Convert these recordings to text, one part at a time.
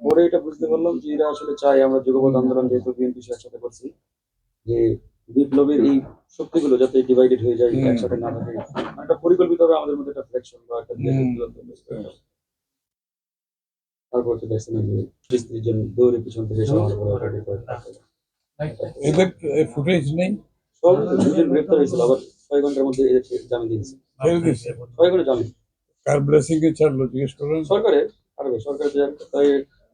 পরে এটা বুঝতে পারলাম যে এরা আসলে চায় আমরা যুগপৎ আন্দোলন যেহেতু বিএনপি একসাথে করছি যে বিপ্লবের এই শক্তিগুলো যাতে ডিভাইডেড হয়ে যায় একসাথে না থাকে একটা পরিকল্পিতভাবে আমাদের মধ্যে একটা ফ্লেকশন বা একটা। তারপর তো দেখছেন যে স্ত্রীর জন্য দৌড়ে পিছন থেকে attack করে। ফুটেজ নেই? সব দুজন গ্রেপ্তার হয়েছিল আবার ছয় ঘণ্টার মধ্যে জামিন দিয়েছে। ছয় ঘণ্টা জামিন। কার ব্লেসিং এ ছাড়লো জিজ্ঞেস করেন। সরকারের পারবে সরকার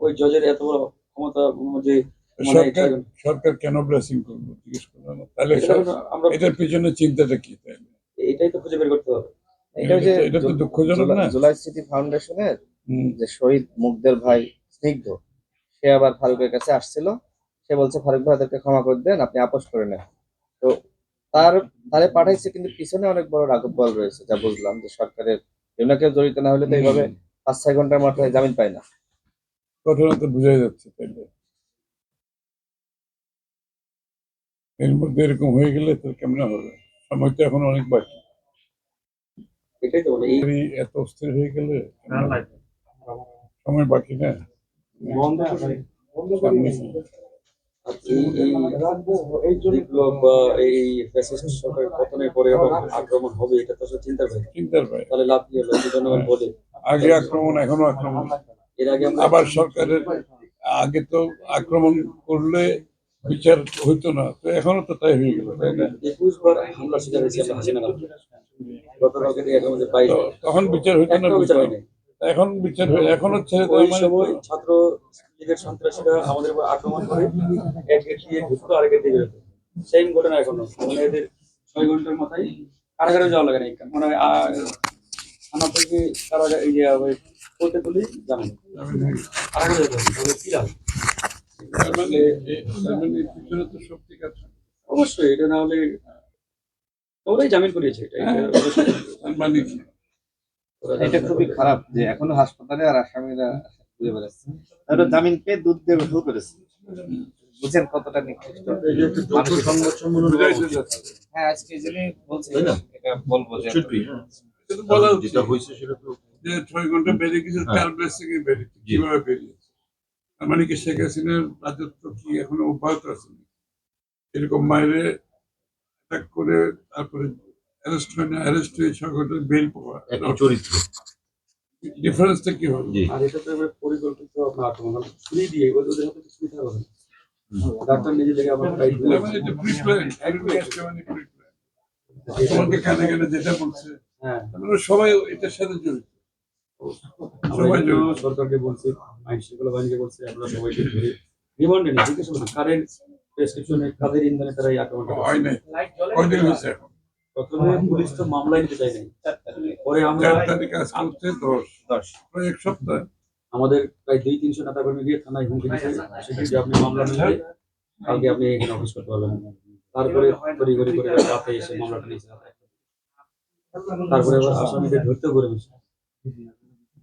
ওই জজের এত বড় ক্ষমতা যে মানে সরকার সরকার কেন ব্লেসিং করল? জিজ্ঞেস করলেন তাহলে আমরা এটার পিছনে চিন্তাটা কি তাইলে এটাই তো খুঁজে বের করতে হবে। এটা যে এটা তো দুঃখজনক না? জুলাই স্মৃতি ফাউন্ডেশনের হুম, যে শহীদ মুগ্ধের ভাই স্নিগ্ধ সে আবার ফারুকের কাছে আসছিল। সে বলছে ফারুক ভাই ওদেরকে ক্ষমা করে দেন আপনি আপোষ করে নেন। তো তার তারে পাঠাইছে কিন্তু পিছনে অনেক বড় রাঘব বল রয়েছে যা বুঝলাম যে সরকারের কেউ না কেউ জড়িত না হলে তো এইভাবে পাঁচ ছয় ঘণ্টার মাথায় জামিন পায় না। ঘটনা তো বোঝাই যাচ্ছে তাইলে। এর মধ্যে এরকম হয়ে গেলে তো কেমন হবে? সময় তো এখন অনেক বাকি। মানে এত অস্থির হয়ে গেলে সময় বাকি না? বলে। আগে আক্রমণ এখনও আক্রমণ। আবার সরকারের আগে তো আক্রমণ করলে বিচার হইতো না। তো এখনও তো তাই হয়ে গেল তাই না? একুশ বার হামলা শিকার হয়েছে হাসিনা তখন বিচার হইতো না এখন বিচার হয়ে এখনও ওই মানে ছাত্র লীগের সন্ত্রাসীরা আমাদের উপর আক্রমণ করে এক গেট দিয়ে ঢুকতো আরেক দিয়ে বেরোতো। সেম ঘটনা এখনও। মানে এদের ছয় ঘণ্টার মাথায় কারাগারে যাওয়া লাগে না। মানে থানা থেকে কারাগার এই যে ওই কোর্টে তুলি মানে মানে আছে অবশ্যই এটা না হলে ওরাই জামিন করিয়েছে এটা মানে খুবই খারাপ যে এখনও হাসপাতালে আর আসামিরা ঘুরে বেড়াচ্ছে। তারা জামিন পেয়ে দুধ দিয়ে শুরু করেছে। বুঝছেন কতটা নিকৃষ্ট। মনে হয় আজকে বলছি। এটা বলব যে হ্যাঁ। বলা উচিত যেটা হয়েছে সেটা তো যে ছয় ঘণ্টা বেরিয়ে গেছে হ্যাঁ। তার কীভাবে বেরিয়েছে তার মানে কি শেখ হাসিনার রাজত্ব কি এখনও অব্যাহত আছে এরকম মাইরে অ্যাটাক করে তারপরে অ্যারেস্ট হয় না অ্যারেস্ট হয়ে ছয় ঘণ্টা বেল পাওয়া চরিত্র। ডিফারেন্সটা কি হবে? আর এটা তো পরিকল্পিত আপনার আক্রমণ। দিয়ে ওদের ওদের হাতে তো হবে। ডাক্তার নিজে থেকে আমার মানে agriculture মানে pre-plan। তোমাকে কানে কানে যেটা বলছে হ্যাঁ। সবাই এটার সাথে জড়িত। আমরা সরকারকে বলছি আইন শৃঙ্খলা বাহিনীকে বলছি আপনারা সবাইকে ধরে রিমান্ডে নিয়ে জিজ্ঞেস করুন কারের প্রেসক্রিপশনে কাদের ইন্ধনে তারা এই আক্রমণটা প্রথমে পুলিশ তো মামলায় নিতে চাই নাই। পরে আমরা এক সপ্তাহ। আমাদের প্রায় দুই তিনশো নেতা কর্মী গিয়ে থানায় হুমকি দিয়েছে। সেখানে যে আপনি মামলা নিলে কালকে আপনি এখানে অফিস করতে পারবেন। তারপরে করে রাতে এসে মামলাটা নিয়েছে। তারপরে আবার আসামিদের ধরতেও করে দিয়েছে।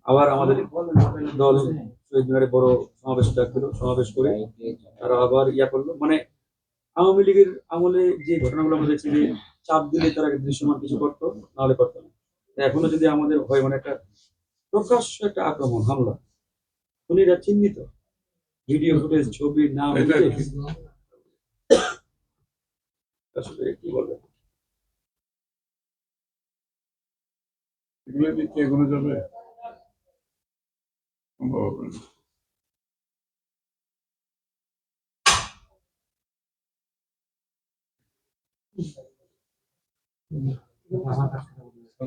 আবার আমাদের দল শহীদ মিনারে বড় সমাবেশ ডাকছিল সমাবেশ করে তারা আবার ইয়া করল। মানে আওয়ামী লীগের আমলে যে ঘটনাগুলো আমরা দেখছি যে চাপ দিলে তারা দৃশ্যমান কিছু করতো নাহলে করতো না। এখনও যদি আমাদের হয় মানে একটা প্রকাশ্য একটা আক্রমণ হামলা খুনিরা চিহ্নিত। ভিডিও ফুটেজ ছবি নাম কি? আসলে কি বলব এগুলো নিয়ে কি এগোনো যাবে সম্ভব হবে না।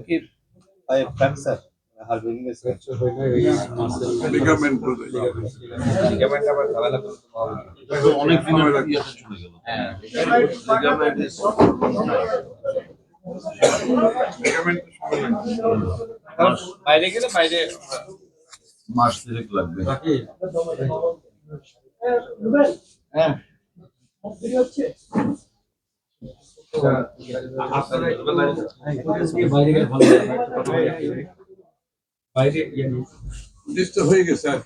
কি পায়ে ফ্র্যাকচার হাড় ভেঙে গেছে ফ্র্যাকচার হয় না এই muscle- Ligament বোধ হয়। ligament, ligament। লিগামেন্ট আবার ঝামেলা করতে হবে এখন অনেক দিন ইয়াতে চলে গেল হ্যাঁ Ligament তো সময় লাগবে। বাইরে গেলে বাইরে মাস দেড়েক লাগবে। হ্যাঁ। বাইরে গেলে ভালো হয়। গেছে আর।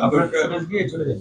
আপনারা চলে যান।